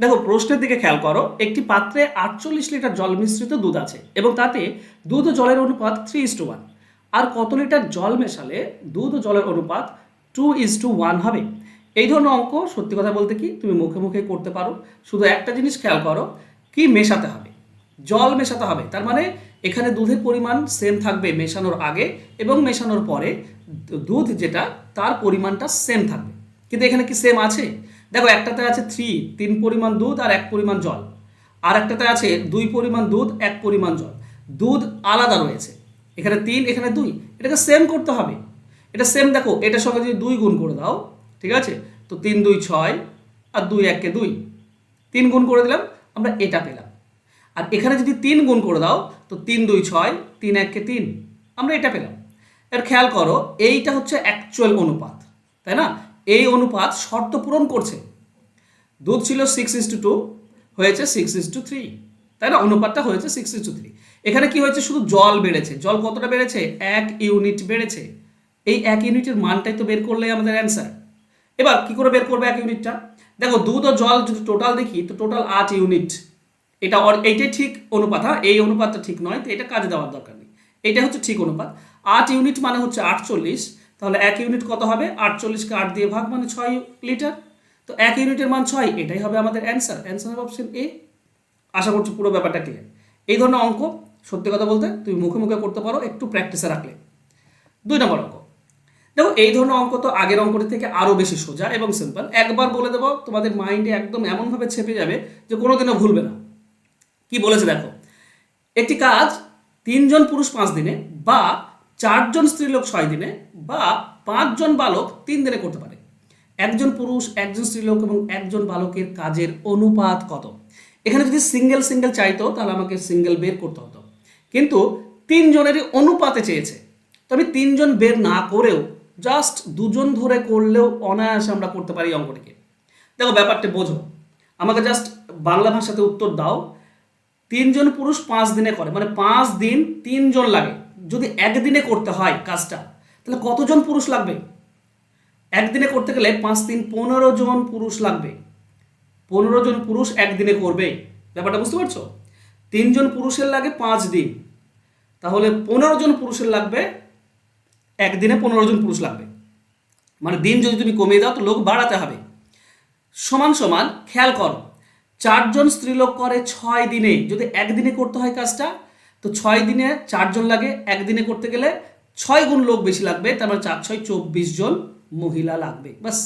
দেখো, প্রশ্নের দিকে খেয়াল করো, একটি পাত্রে আটচল্লিশ লিটার জল মিশ্রিত দুধ আছে এবং তাতে দুধ ও জলের অনুপাত থ্রি ইস টু ওয়ান আর কত লিটার জল মেশালে দুধ ও জলের অনুপাত টু ইজ টু ওয়ান হবে? এই ধরনের অঙ্ক সত্যি কথা বলতে কি তুমি মুখে মুখে করতে পারো। শুধু একটা জিনিস খেয়াল করো, কি মেশাতে হবে? জল মেশাতে হবে, তার মানে এখানে দুধের পরিমাণ সেম থাকবে মেশানোর আগে এবং মেশানোর পরে, দুধ যেটা তার পরিমাণটা সেম থাকবে। কিন্তু এখানে কি সেম আছে? দেখো, একটাতে আছে থ্রি তিন পরিমাণ দুধ আর এক পরিমাণ জল। আর একটাতে আছে দুই পরিমাণ দুধ, এক পরিমাণ জল। দুধ আলাদা রয়েছে। এখানে তিন, এখানে দুই। এটাকে সেম করতে হবে। এটা সেম দেখো, এটার সঙ্গে যদি দুই গুণ করে দাও, ঠিক আছে? তো তিন, দুই, ছয় আর দুই এককে দুই। তিন গুণ করে দিলাম, আমরা এটা পেলাম। আর এখানে যদি তিন গুণ করে দাও, তো তিন, দুই, ছয়, তিন এককে তিন, আমরা এটা পেলাম। এর খেয়াল করো, এইটা হচ্ছে অ্যাকচুয়াল অনুপাত, তাই না? এই অনুপাত শর্ত পূরণ করছে। দুধ ছিল সিক্স ইস টু হয়েছে সিক্স ইস টু থ্রি তাই না? অনুপাতটা হয়েছে সিক্স ইস টু থ্রি এখানে কি হয়েছে? শুধু জল বেড়েছে। জল কতটা বেড়েছে? এক ইউনিট বেড়েছে। এই এক ইউনিটের মানটাই তো বের করলেই আমাদের অ্যান্সার এবার কি করে বের করবে এক ইউনিটটা দেখো, দুধ ও জল যদি টোটাল দেখি, তো টোটাল আট ইউনিট এটা এইটাই ঠিক অনুপাত হ্যাঁ? এই অনুপাতটা ঠিক নয়, তো এটা কাজে দেওয়ার দরকার নেই। এটা হচ্ছে ঠিক অনুপাত। আট ইউনিট মানে হচ্ছে আটচল্লিশ। তাহলে এক ইউনিট কত হবে? আটচল্লিশকে আট দিয়ে ভাগ মানে ছয় লিটার। তো এক ইউনিটের মান ছয়, এটাই হবে আমাদের অ্যান্সার। অ্যান্সার হবে অপশন এ। আশা করছি পুরো ব্যাপারটা ক্লিয়ার এই ধরনের অঙ্ক, সত্যি কথা বলতে, তুমি মুখে মুখে করতে পারো, একটু প্র্যাকটিসে রাখলে। দুই নম্বর অঙ্ক। দেখো, এই ধরনের অঙ্ক তো আগের অঙ্কটি থেকে আরও বেশি সোজা এবং সিম্পল একবার বলে দেবো, তোমাদের মাইন্ডে একদম এমনভাবে ছেপে যাবে যে কোনোদিনও ভুলবে না। কি বলেছে দেখো? একটি কাজ তিনজন পুরুষ পাঁচ দিনে বা চারজন স্ত্রীলোক ছয় দিনে বা পাঁচজন বালক তিন দিনে করতে পারে। একজন পুরুষ, একজন স্ত্রীলোক এবং একজন বালকের কাজের অনুপাত কত? এখানে যদি সিঙ্গেল সিঙ্গেল চাইতো, তাহলে আমাকে সিঙ্গেল বের করতে হতো। কিন্তু তিনজনেরই অনুপাতে চেয়েছে। তো আমি তিনজন বের না করেও জাস্ট দুজন ধরে করলেও অনায়াসে আমরা করতে পারি অঙ্কটিকে। দেখো, ব্যাপারটা বোঝো। আমাকে জাস্ট বাংলা ভাষাতে উত্তর দাও। তিনজন পুরুষ পাঁচ দিনে করে মানে পাঁচ দিন তিনজন লাগে। যদি একদিনে করতে হয় কাজটা, তাহলে কতজন পুরুষ লাগবে? একদিনে করতে গেলে পাঁচ দিন পনেরো জন পুরুষ লাগবে। পনেরো জন পুরুষ একদিনে করবে। ব্যাপারটা বুঝতে পারছ? তিনজন পুরুষের লাগে পাঁচ দিন। তাহলে পনেরো জন পুরুষের লাগবে, একদিনে পনেরো জন পুরুষ লাগবে। মানে দিন যদি তুমি কমিয়ে দাও, তো লোক বাড়াতে হবে। সমান সমান খেয়াল করো, চারজন স্ত্রীলোক করে ছয় দিনে যদি একদিনে করতে হয় কাজটা তো ছয় দিনে চারজন লাগে, একদিনে করতে গেলে ছয় গুণ লোক বেশি লাগবে, তার মানে চার, ছয়, চব্বিশ জন মহিলা লাগবে। বাস,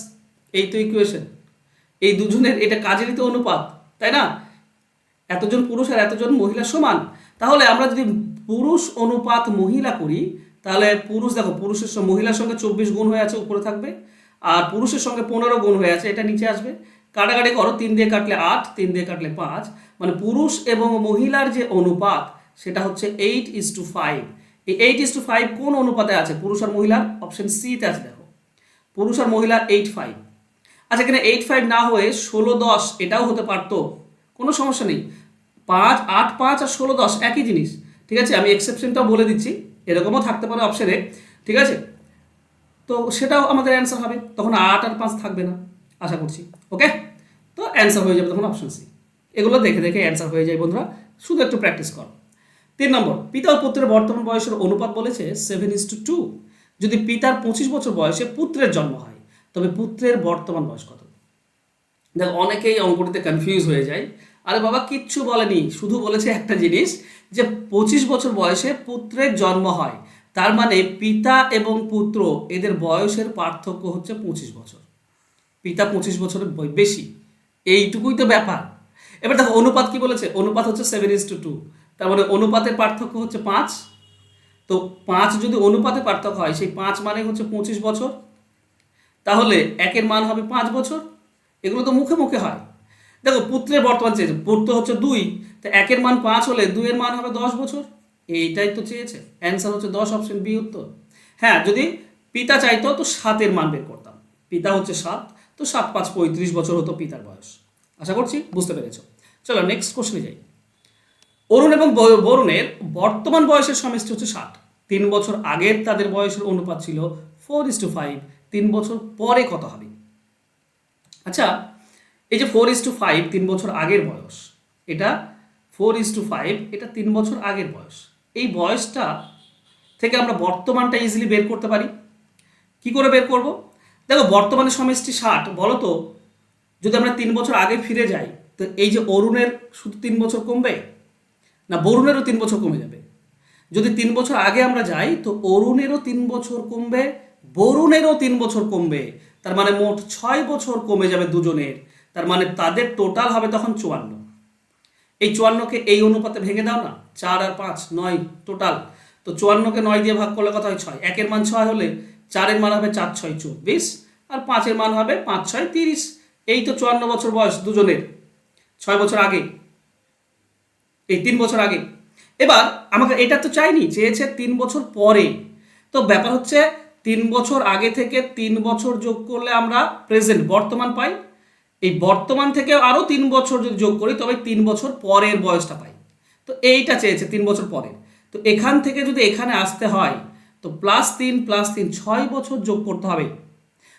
এই তো ইকুয়েশন এই দুজনের, এটা কাজেরই তো অনুপাত, তাই না? এতজন পুরুষ আর এতজন মহিলা সমান। তাহলে আমরা যদি পুরুষ অনুপাত মহিলা করি, তাহলে পুরুষ, দেখো, পুরুষের মহিলার সঙ্গে চব্বিশ গুণ হয়ে আছে, উপরে থাকবে। আর পুরুষের সঙ্গে পনেরো গুণ হয়ে আছে, এটা নিচে আসবে। কাটাকাটি করো, তিন দিয়ে কাটলে আট, তিন দিয়ে কাটলে পাঁচ। মানে পুরুষ এবং মহিলার যে অনুপাত সেটা হচ্ছে এইট ইস টু ফাইভ এই এইট ইস টু ফাইভ কোন অনুপাতে আছে? পুরুষ আর মহিলার? অপশন সিতে আছে, দেখো। পুরুষ আর মহিলা এইট ফাইভ আচ্ছা এখানে এইট ফাইভ না হয়ে ষোলো দশ, এটাও হতে পারতো। কোনো সমস্যা নেই। পাঁচ, আট, পাঁচ আর ষোলো দশ, একই জিনিস। ঠিক আছে? আমি এক্সেপশনটাও বলে দিচ্ছি। এরকমও থাকতে পারে অপশনে ঠিক আছে? তো সেটাও আমাদের অ্যান্সার হবে। তখন আট আর পাঁচ থাকবে না, আশা করছি। ওকে? তো অ্যান্সার হয়ে যাবে তখন অপশন সি এগুলো দেখে দেখে অ্যান্সার হয়ে যায়, বন্ধুরা। শুধু একটু প্র্যাকটিস করো। তিন নম্বর, পিতা ও পুত্রের বর্তমান বয়সের অনুপাত বলেছে সেভেন ইস টু টু যদি পিতার পঁচিশ বছর বয়সে পুত্রের জন্ম হয়, তবে পুত্রের বর্তমান বয়স কত? দেখো, অনেকেই অঙ্কটিতে কনফিউজ হয়ে যায়। আরে বাবা, কিচ্ছু বলেনি, শুধু বলেছে একটা জিনিস, যে পঁচিশ বছর বয়সে পুত্রের জন্ম হয়, তার মানে পিতা এবং পুত্র, এদের বয়সের পার্থক্য হচ্ছে পঁচিশ বছর। পিতা পঁচিশ বছরের বেশি, এইটুকুই তো ব্যাপার। এবার দেখো, অনুপাত কি বলেছে? অনুপাত হচ্ছে সেভেন ইস টু টু তার মানে অনুপাতের পার্থক্য হচ্ছে পাঁচ। তো পাঁচ যদি অনুপাতে পার্থক্য হয়, সেই পাঁচ মানে হচ্ছে পঁচিশ বছর। তাহলে একের মান হবে পাঁচ বছর। এগুলো তো মুখে মুখে হয়। দেখো, পুত্রের বর্তমান চেয়েছে, পুত্র হচ্ছে দুই। তো একের মান পাঁচ হলে দুইয়ের মান হবে দশ বছর। এইটাই তো চেয়েছে। অ্যান্সার হচ্ছে দশ অপশন বি উত্তর। হ্যাঁ যদি পিতা চাইতো, তো সাতের মান বের করতাম। পিতা হচ্ছে সাত, তো সাত পাঁচ পঁয়ত্রিশ বছর হতো পিতার বয়স। আশা করছি বুঝতে পেরেছ। চলো নেক্সট কোশ্চেনে যাই। অরুণ এবং বরুণের বর্তমান বয়সের সমষ্টি হচ্ছে ষাট। তিন বছর আগের তাদের বয়সের অনুপাত ছিল ফোর ইস টু ফাইভ তিন বছর পরে কত হবে? আচ্ছা এই যে ফোর ইস টু ফাইভ তিন বছর আগের বয়স, এটা ফোর ইস টু ফাইভ এটা তিন বছর আগের বয়স। এই বয়সটা থেকে আমরা বর্তমানটা ইজিলি বের করতে পারি। কি করে বের করব? দেখো, বর্তমানে সমষ্টি ষাট, বলো তো, যদি আমরা তিন বছর আগে ফিরে যাই, তো এই যে অরুণের শুধু তিন বছর কমবে? না বরুণেরও তিন বছর কমে যাবে। যদি তিন বছর আগে আমরা যাই, তো অরুণেরও তিন বছর কমবে, বরুণেরও তিন বছর কমবে। তার মানে মোট ছয় বছর কমে যাবে দুজনের। তার মানে তাদের টোটাল হবে তখন চুয়ান্ন। এই চুয়ান্নকে এই অনুপাতে ভেঙে দাও না। চার আর পাঁচ, নয় টোটাল তো চুয়ান্নকে নয় দিয়ে ভাগ করলে কথা হয়? ছয়। একের মান ছয় হলে চারের মান হবে চার, ছয়, চব্বিশ। আর পাঁচের মান হবে পাঁচ, ছয়, তিরিশ। এই তো চুয়ান্ন বছর বয়স দুজনের। ছয় বছর আগে এই তিন বছর আগে। এবার আমাকে এটা তো চাইনি, চেয়েছে তিন বছর পরে। তো ব্যাপার হচ্ছে, তিন বছর আগে থেকে তিন বছর যোগ করলে আমরা প্রেজেন্ট বর্তমান পাই। এই বর্তমান থেকে আরও তিন বছর যদি যোগ করি, তবে তিন বছর পরের বয়সটা পাই। তো এইটা চেয়েছে তিন বছর পরে। তো এখান থেকে যদি এখানে আসতে হয়, তো প্লাস তিন প্লাস তিন, ছয় বছর যোগ করতে হবে।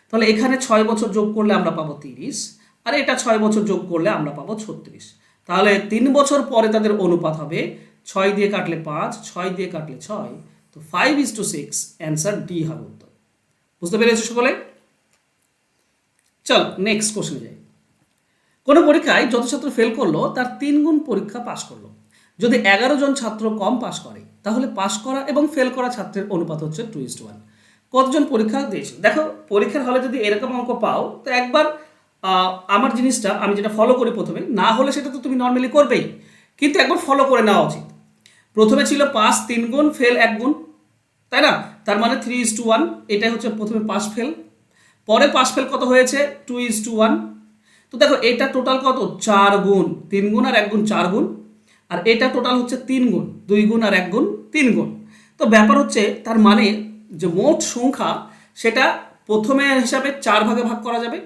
তাহলে এখানে ছয় বছর যোগ করলে আমরা পাবো তিরিশ, আর এটা ছয় বছর যোগ করলে আমরা পাবো ছত্রিশ। তাহলে তিন বছর পরে তাদের অনুপাত হবে ছয় দিয়ে কাটলে পাঁচ, ছয় দিয়ে কাটলে ছয়। তো five is to six answer D হবে উত্তর। বুঝতে পেরেছ সকলে? চল নেক্সট কোশ্চেনে যাই। কোনো পরীক্ষায় যত ছাত্র ফেল করল, তার তিন গুণ পরীক্ষা পাশ করল। যদি এগারো জন ছাত্র কম পাশ করে, তাহলে পাশ করা এবং ফেল করা ছাত্রের অনুপাত হচ্ছে টু ইস ওয়ান কতজন পরীক্ষা দিয়েছে? দেখো, পরীক্ষার হলে যদি এরকম অঙ্ক পাও, তো একবার আমার জিনিসটা আমি যেটা ফলো করি প্রথমে, না হলে সেটা তো তুমি নর্মালি করবেই, কিন্তু একবার ফলো করে নেওয়া উচিত। প্রথমে ছিল পাস তিন গুণ ফেল এক গুণ, তাই না? তার মানে থ্রি ইস টু ওয়ান এটাই হচ্ছে প্রথমে পাস ফেল পরে পাস ফেল কত হয়েছে? টু ইস টু ওয়ান তো দেখো, এটা টোটাল কত? চার গুণ, তিন গুণ আর এক গুণ, চার গুণ। আর এটা টোটাল হচ্ছে তিন গুণ, দুই গুণ আর এক গুণ, তিন গুণ। তো ব্যাপার হচ্ছে, তার মানে যে মোট সংখ্যা, সেটা প্রথমে হিসাবে চার ভাগে ভাগ করা যাবে।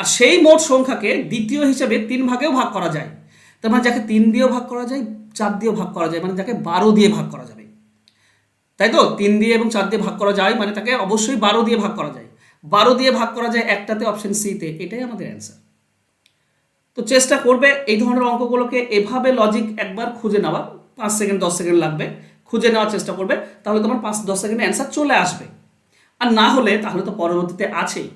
আর সেই মোট সংখ্যাকে দ্বিতীয় হিসাবে তিন ভাগেও ভাগ করা যায়। তার মানে যাকে তিন দিয়েও ভাগ করা যায়, চার দিয়েও ভাগ করা যায় মানে যাকে বারো দিয়ে ভাগ করা যাবে। তাই তো? তিন দিয়ে এবং চার দিয়ে ভাগ করা যায় মানে তাকে অবশ্যই বারো দিয়ে ভাগ করা যায়। বারো দিয়ে ভাগ করা যায় একটাতে অপশন সিতে এটাই আমাদের অ্যান্সার তো চেষ্টা করবে এই ধরনের অঙ্কগুলোকে এভাবে লজিক একবার খুঁজে নেওয়া পাঁচ সেকেন্ড দশ সেকেন্ড লাগবে, খুঁজে নেওয়ার চেষ্টা করবে, তাহলে তোমার পাঁচ, দশ সেকেন্ডে অ্যান্সার চলে আসবে। আর না হলে তাহলে তো পরবর্তীতে আছেই।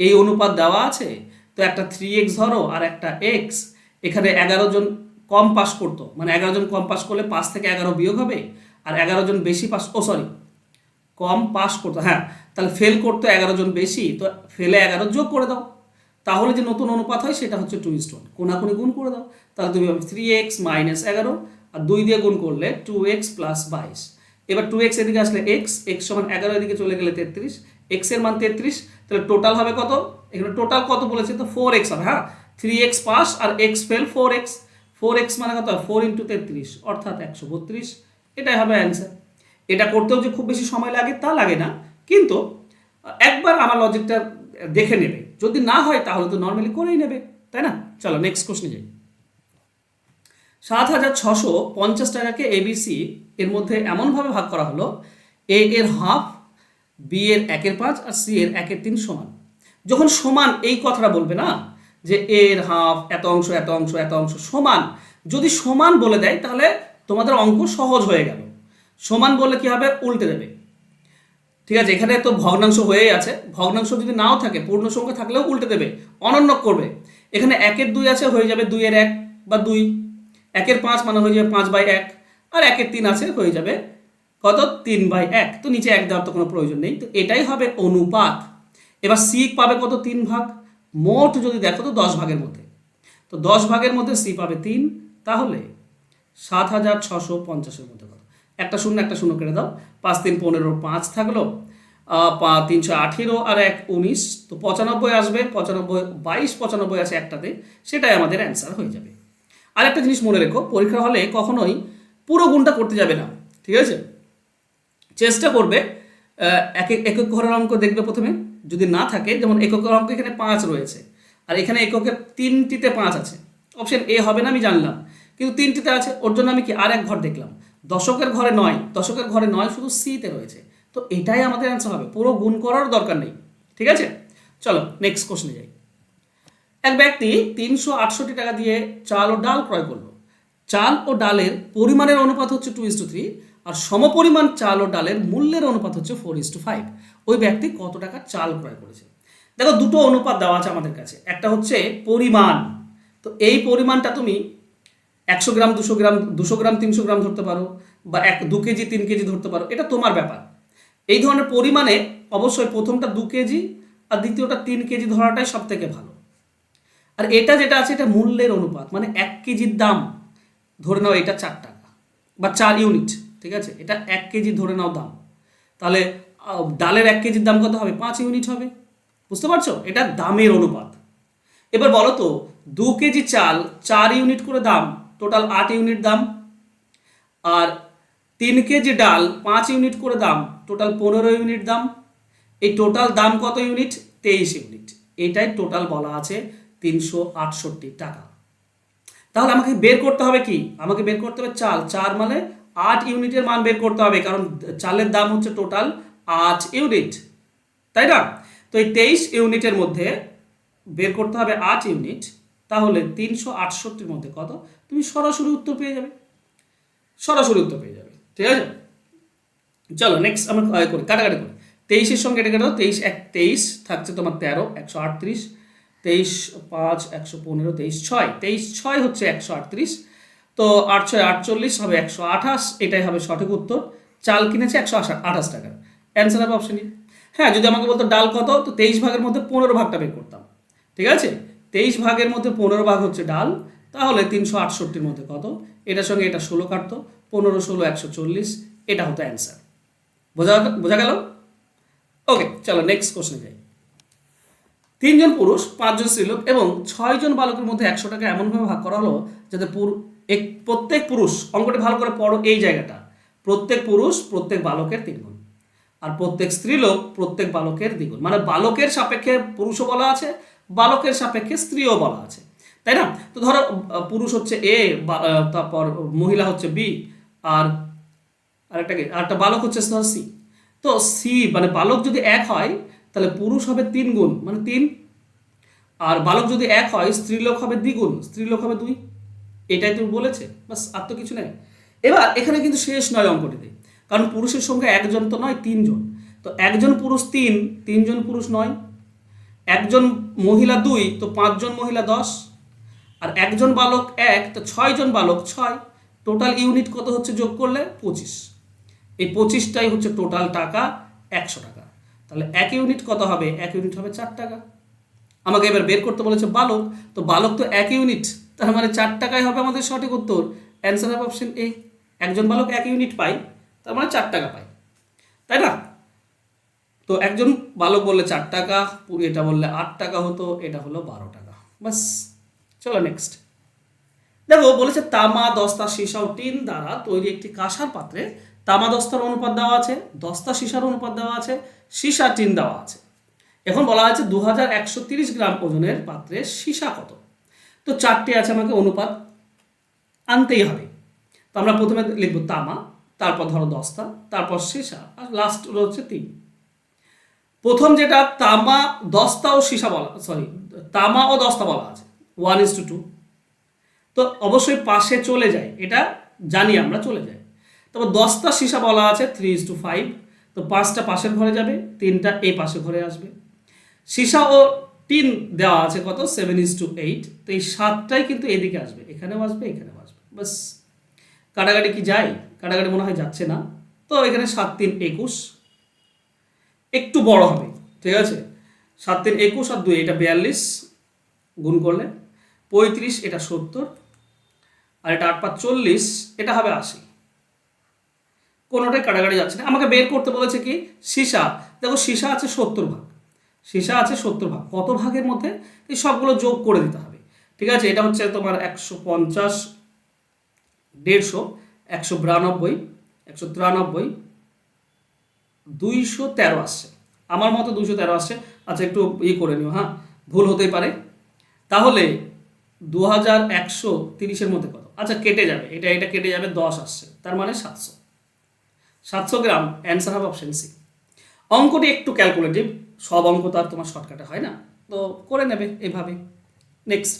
এই অনুপাত দেওয়া আছে? তো একটা থ্রি এক্স ধরো আর একটা এক্স এখানে এগারো জন কম পাস করতো। মানে এগারো জন কম পাস করলে পাঁচ থেকে এগারো বিয়োগ হবে আর এগারো জন বেশি পাস, ও সরি কম পাস করতো হ্যাঁ তাহলে ফেল করতো এগারো জন বেশি, তো ফেলে এগারো যোগ করে দাও। তাহলে যে নতুন অনুপাত হয় সেটা হচ্ছে টু ইস্ট ওয়ান কোনাকুনি গুণ করে দাও। তাহলে তুমি থ্রি এক্স মাইনাস এগারো আর দুই দিয়ে গুণ করলে টু এক্স প্লাস বাইশ। এবার টু এক্স এদিকে আসলে এক্স এক্স সমান এগারো এদিকে চলে গেলে তেত্রিশ এক্সের মান তেত্রিশ তাহলে টোটাল হবে কত? এখানে টোটাল কত বলেছে তো? ফোর এক্স হবে হ্যাঁ? থ্রি এক্স পাস আর x fail four x four x মানে কত? ফোর ইন্টু তেত্রিশ, অর্থাৎ একশো বত্রিশ। এটাই হবে অ্যান্সার এটা করতেও যে খুব বেশি সময় লাগে, তা লাগে না। কিন্তু, একবার আমার লজিকটা দেখে নেবে। যদি না হয়, তাহলে তো নর্মালি করেই নেবে, তাই না? চলো নেক্সট কোশ্চেনে যাই। সাত হাজার ছশো পঞ্চাশ টাকাকে এবিসি এর মধ্যে এমনভাবে ভাগ করা হলো এ এর হাফ বি এর একের পাঁচ আর সি এর একের তিন সমান। যখন সমান এই কথাটা বলবে না, যে এর হাফ, এত অংশ এত অংশ এত অংশ, সমান, যদি সমান বলে দেয়, তাহলে তোমাদের অঙ্ক সহজ হয়ে গেল। সমান বললে কি হবে? উল্টে দেবে। ঠিক আছে, এখানে তো ভগ্নাংশ হয়েই আছে। ভগ্নাংশ যদি নাও থাকে, পূর্ণ সংখ্যা থাকলেও উল্টে দেবে, অনন্য করবে। এখানে একের দুই আছে, হয়ে যাবে দুইয়ের এক বা দুই। একের পাঁচ মানে হয়ে যাবে পাঁচ বাই এক, আর একের তিন আছে, হয়ে যাবে কত? তিন বাই এক। তো নিচে এক দেওয়ার তো কোনো প্রয়োজন নেই। তো এটাই হবে অনুপাত। এবার সি পাবে কত? তিন ভাগ। মোট যদি দেখো তো দশ ভাগের মধ্যে। তো দশ ভাগের মধ্যে সি পাবে তিন। তাহলে সাত হাজার ছশো পঞ্চাশের মধ্যে কত? একটা শূন্য একটা শূন্য কেটে দাও। পাঁচ তিন পনেরো পাঁচ থাকল। তিনশো আঠেরো আর এক উনিশ। তো পঁচানব্বই আসবে। পঁচানব্বই, বাইশ, পঁচানব্বই আছে একটাতে। সেটাই আমাদের অ্যান্সার হয়ে যাবে। আর একটা জিনিস মনে রেখো পরীক্ষা হলে কখনোই পুরো গুণটা করতে যাবে না। ঠিক আছে? চেষ্টা করবে এক এক- একক ঘরের অঙ্ক দেখবে প্রথমে, যদি না থাকে, যেমন এককের অঙ্ক এখানে পাঁচ রয়েছে, আর এখানে এককের তিনটিতে পাঁচ আছে। অপশন এ হবে না, আমি জানলাম, কিন্তু তিনটিতে আছে, ওর জন্য আমি কি আর এক ঘর দেখলাম? দশকের ঘরে নয়, দশকের ঘরে নয়, শুধু সিতে রয়েছে। তো এটাই আমাদের অ্যান্সার হবে, পুরো গুণ করার দরকার নেই, ঠিক আছে? চলো নেক্সট কোশ্চেনে যাই। এক ব্যক্তি তিনশো আটষট্টি টাকা দিয়ে চাল ও ডাল ক্রয় করল। চাল ও ডালের পরিমাণের অনুপাত হচ্ছে টু ইস টু থ্রি আর সমপরিমাণ চাল ও ডালের মূল্যের অনুপাত হচ্ছে ফোর ইস টু ফাইভ ওই ব্যক্তি কত টাকা চাল ক্রয় করেছে? দেখো, দুটো অনুপাত দেওয়া আছে আমাদের কাছে। একটা হচ্ছে পরিমাণ। তো এই পরিমাণটা তুমি একশো গ্রাম, দুশো গ্রাম দুশো গ্রাম, তিনশো গ্রাম ধরতে পারো বা এক, দু কেজি, তিন কেজি ধরতে পারো। এটা তোমার ব্যাপার। এই ধরনের পরিমাণে অবশ্যই প্রথমটা দু কেজি আর দ্বিতীয়টা তিন কেজি ধরাটাই সব থেকে ভালো। আর এটা যেটা আছে, এটা মূল্যের অনুপাত। মানে এক কেজির দাম। ধরে নাও, এটা চার টাকা বা চার ইউনিট। ঠিক আছে? এটা এক কেজি ধরে নাও দাম। তাহলে ডালের এক কেজির দাম কত হবে? পাঁচ ইউনিট হবে। বুঝতে পারছ? এটা দামের অনুপাত। এবার বলো তো, দু কেজি চাল চার ইউনিট করে দাম, টোটাল আট ইউনিট দাম। আর তিন কেজি ডাল পাঁচ ইউনিট করে দাম, টোটাল পনেরো ইউনিট দাম। এই টোটাল দাম কত ইউনিট? তেইশ ইউনিট। এটাই টোটাল বলা আছে তিনশো আটষট্টি টাকা। তাহলে আমাকে বের করতে হবে কি? আমাকে বের করতে হবে চাল। চার মানে আট ইউনিটের মান বের করতে হবে, কারণ চালের দাম হচ্ছে টোটাল আট ইউনিট। তাই না? তো এই তেইশ ইউনিটের মধ্যে বের করতে হবে আট ইউনিট, তাহলে তিনশো আটষট্টির মধ্যে কত? তুমি সরাসরি উত্তর পেয়ে যাবে। সরাসরি উত্তর পেয়ে যাবে, ঠিক আছে? চলো নেক্সট আমরা করি, কাটাকাটি করি। তেইশের সঙ্গে এটা কাটো তেইশ এক, তেইশ থাকছে তোমার তেরো, একশো আটত্রিশ। তেইশ পাঁচ, একশো পনেরো, তেইশ ছয়। তেইশ ছয় হচ্ছে একশো আটত্রিশ তো আট ছয় আটচল্লিশ হবে একশো আঠাশ, এটাই হবে সঠিক উত্তর। চাল কিনেছে একশো আঠাশ টাকার অ্যান্সার হবে অপশন হ্যাঁ যদি আমাকে বলতো ডাল কত, তো তেইশ ভাগের মধ্যে পনেরো ভাগটা বের করতাম। ঠিক আছে? তেইশ ভাগের মধ্যে পনেরো ভাগ হচ্ছে ডাল, তাহলে তিনশো আটষট্টির মধ্যে কত? এটার সঙ্গে এটা ষোলো কাটতো, পনেরো, ষোলো, একশো চল্লিশ, এটা হতো অ্যান্সার বোঝা বোঝা গেল? ওকে চলো নেক্সট কোশ্চেনে যাই। তিনজন পুরুষ, পাঁচজন স্ত্রীলোক এবং ছয়জন বালকের মধ্যে একশো টাকা এমনভাবে ভাগ করা হলো যাতে এক প্রত্যেক পুরুষ, অঙ্কটি ভালো করে পড়ো এই জায়গাটা। প্রত্যেক পুরুষ, প্রত্যেক বালকের তিনগুণ আর প্রত্যেক স্ত্রীলোক প্রত্যেক বালকের দ্বিগুণ। মানে বালকের সাপেক্ষে পুরুষও বলা আছে, বালকের সাপেক্ষে স্ত্রীও বলা আছে। তাই না? তো ধরো পুরুষ হচ্ছে এ তারপর মহিলা হচ্ছে বি, আর আরেকটা কি? আরেকটা বালক হচ্ছে ধর সি। তো সি মানে বালক যদি এক হয়, তাহলে পুরুষ হবে তিন গুণ মানে তিন। আর বালক যদি এক হয়, স্ত্রীলোক হবে দ্বিগুণ, স্ত্রীলোক হবে দুই। এটাই তুমি বলেছে, বাস, আর তো কিছু নেই। এবার এখানে কিন্তু শেষ নয় অঙ্কটিতে, কারণ পুরুষের সংখ্যা একজন তো নয়, তিনজন। তো একজন পুরুষ তিন, তিনজন পুরুষ নয়। একজন মহিলা দুই, তো পাঁচজন মহিলা দশ। আর একজন বালক এক, তো ছয়জন বালক ছয়। টোটাল ইউনিট কত হচ্ছে যোগ করলে? পঁচিশ। এই পঁচিশটাই হচ্ছে টোটাল টাকা, একশো টাকা। তাহলে এক ইউনিট কত হবে? এক ইউনিট হবে চার টাকা। আমাকে এবার বের করতে বলেছে বালক, তো বালক তো এক ইউনিট। তার মানে চার টাকায় হবে আমাদের সঠিক উত্তর। অ্যান্সার হবে অপশন এ একজন বালক এক ইউনিট পাই তার মানে চার টাকা পাই তাই না? তো একজন বালক বললে চার টাকা এটা বললে আট টাকা হতো, এটা হলো বারো টাকা। বাস চলো নেক্সট দেখো, বলেছে তামা, দস্তা সীসা ও টিন দ্বারা তৈরি একটি কাঁসার পাত্রে তামা, দস্তার অনুপাত দেওয়া আছে, দস্তা, সীসার অনুপাত দেওয়া আছে, সীসা, টিন দেওয়া আছে। এখন বলা আছে দু গ্রাম ওজনের পাত্রে সীসা কত? তো চারটে আছে আমাকে অনুপাত, আনতেই হবে। তো আমরা প্রথমে লিখব তামা, তারপর ধরো দস্তা তারপর সীসা, আর লাস্ট হচ্ছে তিন। প্রথম যেটা, তামা দস্তা ও সীসা বলা সরি তামা ও দস্তা বলা আছে ওয়ান ইস টু টু তো অবশ্যই পাশে চলে যায়, এটা জানি আমরা চলে যাই তারপর দশটা সীসা বলা আছে থ্রি ইস টু ফাইভ তো পাঁচটা পাশের ঘরে যাবে, তিনটা এই পাশে ঘরে আসবে। সীসা ও টিন দেওয়া আছে কত? সেভেন ইস টু এইট তো এই সাতটাই কিন্তু এদিকে আসবে। এখানেও আসবে এখানেও আসবে। বাস কাটাকাটি কি যায়? কাটাকাটি মনে হয় যাচ্ছে না। তো এখানে সাত তিন একুশ। একটু বড় হবে, ঠিক আছে? সাত তিন একুশ আর দুই, এটা বিয়াল্লিশ। গুণ করলে পঁয়ত্রিশ, এটা সত্তর। আর এটা আট পাঁচ চল্লিশ, এটা হবে আশি। কোনোটাই কাটাকাটি যাচ্ছে না। আমাকে বের করতে বলেছে কি? সীসা। দেখো সীসা আছে সত্তর ভাগ। সীসা আছে সত্তর ভাগ। কত ভাগের মধ্যে? এই সবগুলো যোগ করে দিতে হবে। ঠিক আছে? এটা হচ্ছে তোমার একশো পঞ্চাশ, দেড়শো, একশো বিরানব্বই, একশো তিরানব্বই, দুইশো তেরো আসছে। আমার মতো দুইশো তেরো আসছে। আচ্ছা একটু ইয়ে করে নিও হ্যাঁ? ভুল হতেই পারে। তাহলে দু হাজার একশো তিরিশের মধ্যে কত? আচ্ছা কেটে যাবে। এটা এটা কেটে যাবে, দশ আসছে। তার মানে সাতশো। সাতশো গ্রাম। অ্যান্সার হবে অপশন সি। অঙ্কটি একটু ক্যালকুলেটিভ সব অঙ্ক তো আর তোমার শর্টকাটে হয় না। তো করে নেবে এভাবে। নেক্সট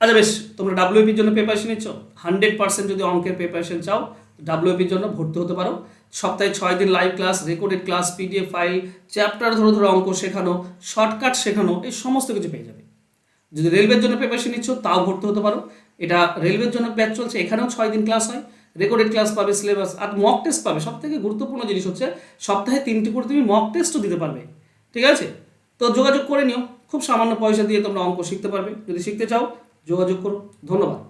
আচ্ছা বেশ, তোমরা ডাব্লিউপির জন্য প্রিপারেশন নিচ্ছ? হান্ড্রেড পার্সেন্ট যদি অঙ্কের প্রিপারেশন চাও ডাব্লিউপির জন্য ভর্তি হতে পারো। সপ্তাহে ছয় দিন live class recorded class PDF file chapter ধরে ধরে অঙ্ক শেখানো শর্টকাট শেখানো, এই সমস্ত কিছু পেয়ে যাবে। যদি রেলওয়ের জন্য প্রিপারেশন নিচ্ছ, তাও ভর্তি হতে পারো। এটা রেলওয়ের জন্য ব্যাচ চলছে, এখানেও ছয় দিন ক্লাস হয়। রেকর্ডেড ক্লাস পাবে সিলেবাস আর মক টেস্ট পাবে। সব থেকে গুরুত্বপূর্ণ জিনিস হচ্ছে, সপ্তাহে তিনটি করে তুমি মক টেস্টও দিতে পারবে। ঠিক আছে? তো যোগাযোগ করে নিও। খুব সামান্য পয়সা দিয়ে তোমরা অঙ্ক শিখতে পারবে। যদি শিখতে চাও, যোগাযোগ করো। ধন্যবাদ।